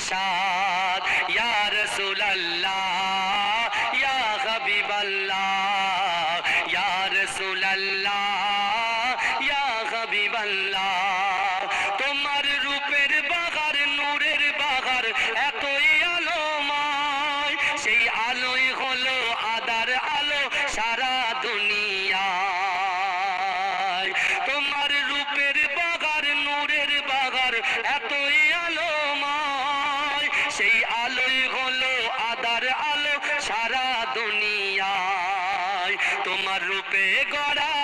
সাদ ইয়া রাসূলুল্লাহ ইয়া হাবিবাল্লাহ ইয়া রাসূলুল্লাহ ইয়া হাবিবাল্লাহ তোমার রূপের বাগার নূরের বাগার এতই আলোময় সেই আলোই সেই আলোই হলো আদার আলো সারা দুনিয়ায়। তোমার রূপে গড়া,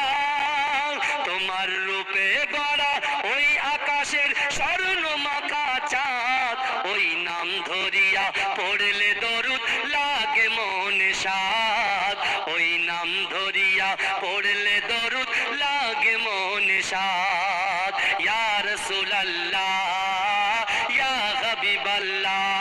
তোমার রূপে গড়া, ওই আকাশের স্বর্ণ মাখা চাঁদ, ওই নাম ধরিয়া পড়লে দরুদ লাগে মনে সাদ ওই নাম ধরিয়া পড়লে দরুদ লাগে মনে সাদ ইয়া রাসূলুল্লাহ, ইয়া হাবিবাল্লাহ।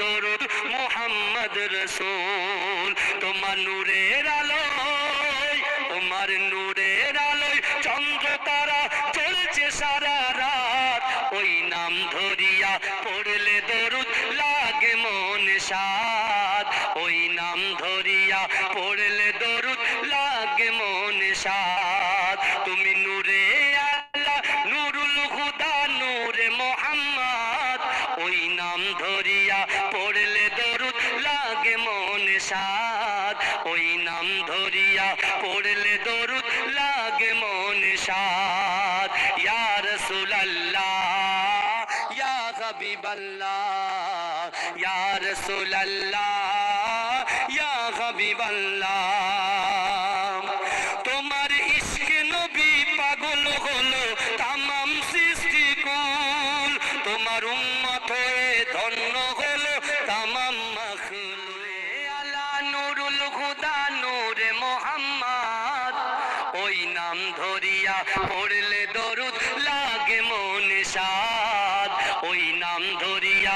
দরুদ মোহাম্মদ রসুল। তোমার নূরের আলোয়, তোমার নূরের আলোয় চন্দ্র তারা চলছে সারা রাত। ওই নাম ধরিয়া পড়লে দরুদ লাগে মন সাদ ওই নাম ধরিয়া পড়লে দরুদ লাগে মন সাদ তুমি নূরে আল্লাহ, নুরুল হুদা, নূরে মোহাম্মদ। ওই নাম ধরিয়া রাসূলুল্লাহ ইয়া ইয়া হাবিবাল্লাহ। তোমার ইশকে নবী পাগল হলো তামাম সৃষ্টি কুল তোমার উম্মত ওই নাম ধরিয়া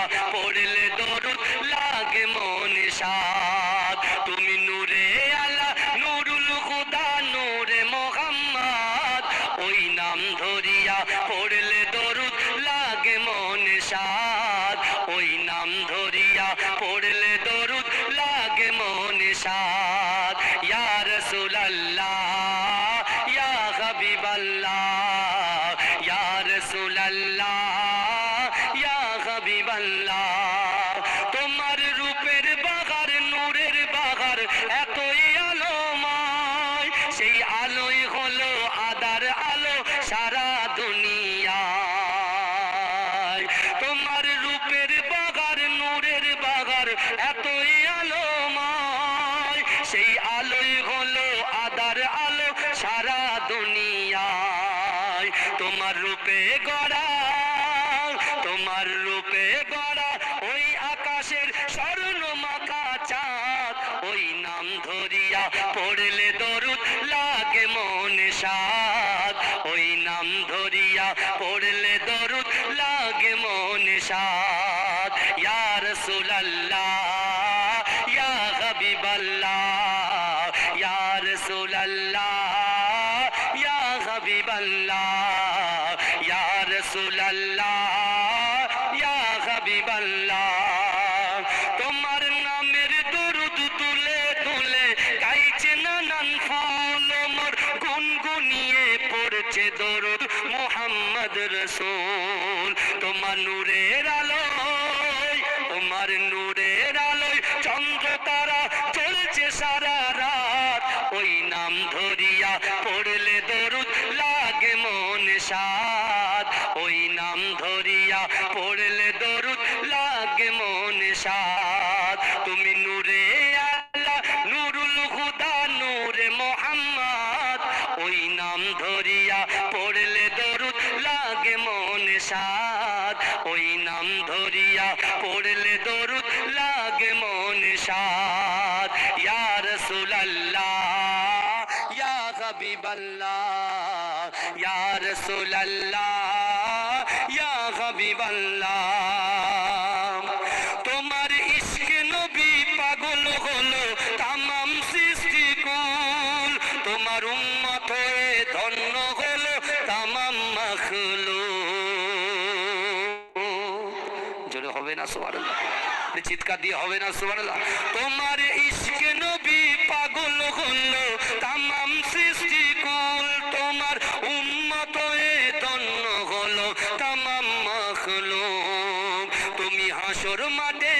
হাবিবাল্লাহ রূপে গড়া, ওই আকাশের স্বর্ণ মাখা চাঁদ। ওই নাম ধরিয়া পড়লে দরুদ লাগে মনে সাদ ওই নাম ধরিয়া পড়লে দরুদ লাগে মনে সাদ ইয়ার রাসূলুল্লাহ হাবিবাল্লাহ তোমার নামের দরুদ তুলে তুলে গাইছে নানান ফুল। মোর গুনগুনিয়ে পড়ছে দরুদ মোহাম্মদ রসুল। তোমার নূরের আলো তোমার সাদ। তুমি নূরে আল্লাহ, নুরুল হুদা, নূরে মোহাম্মদ। ওই নাম ধরিয়া পড়লে দরুদ লাগে মনে সাদ। ওই নাম ধরিয়া পড়লে দরুদ লাগে মনে সাদ। দিয়ে হবে না, সুবহানাল্লাহ। তোমার ইশক নবী পাগল হলো, তামাম সৃষ্টি কুল তোমার উম্মত হয়ে ধন্য হলো, তামাম তুমি হাসর মাঠে,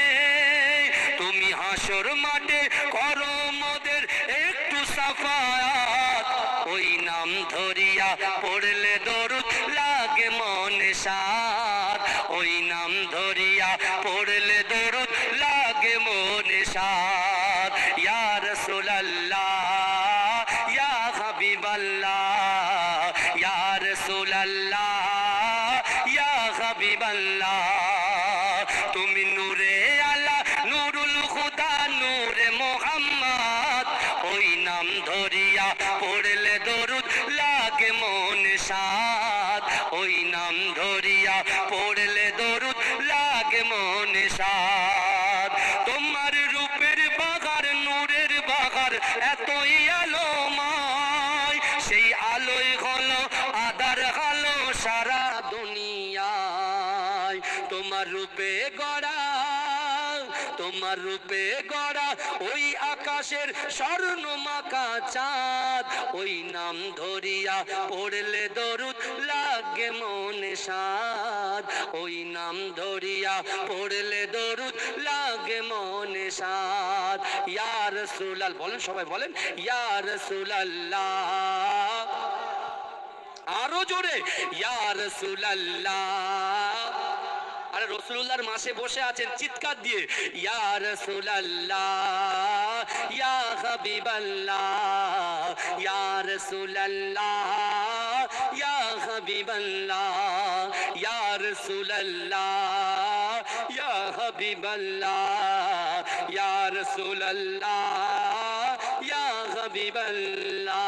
তুমি হাসর মাঠে করো মোদের একটু সাফায়াত। ওই নাম ধরিয়া পড়লে মনে এতই আলোময়, সেই আলোয় হলো আদার হলো সারা দুনিয়ায়। তোমার রূপে গড়া, তোমার রূপে গড়া ওই আকাশের স্বর্ণ মাকা চাঁদ। ওই নাম ধরিয়া পড়লে দরুদ লাগে মনে সাদ ওই নাম ধরিয়া পড়লে দরুদ লাগে মনে সাদ ইয়ার সুলাল বলেন সবাই, বলেন ইয়ার সুলাল্লাহ আরও জোরে ইয়ার সুলাল্লাহ আরে রসুল্লাহর মাসে বসে আছেন, চিৎকার দিয়ে, ইয়া রাসূলুল্লাহ, ইয়া হাবিবাল্লাহ, ইয়া রাসূলুল্লাহ, ইয়া হাবিবাল্লাহ, ইয়া রাসূলুল্লাহ, ইয়া হাবিবাল্লাহ। ইয়া রাসূলুল্লাহ ইয়া হাবিবাল্লাহ আল্লাহুম্মা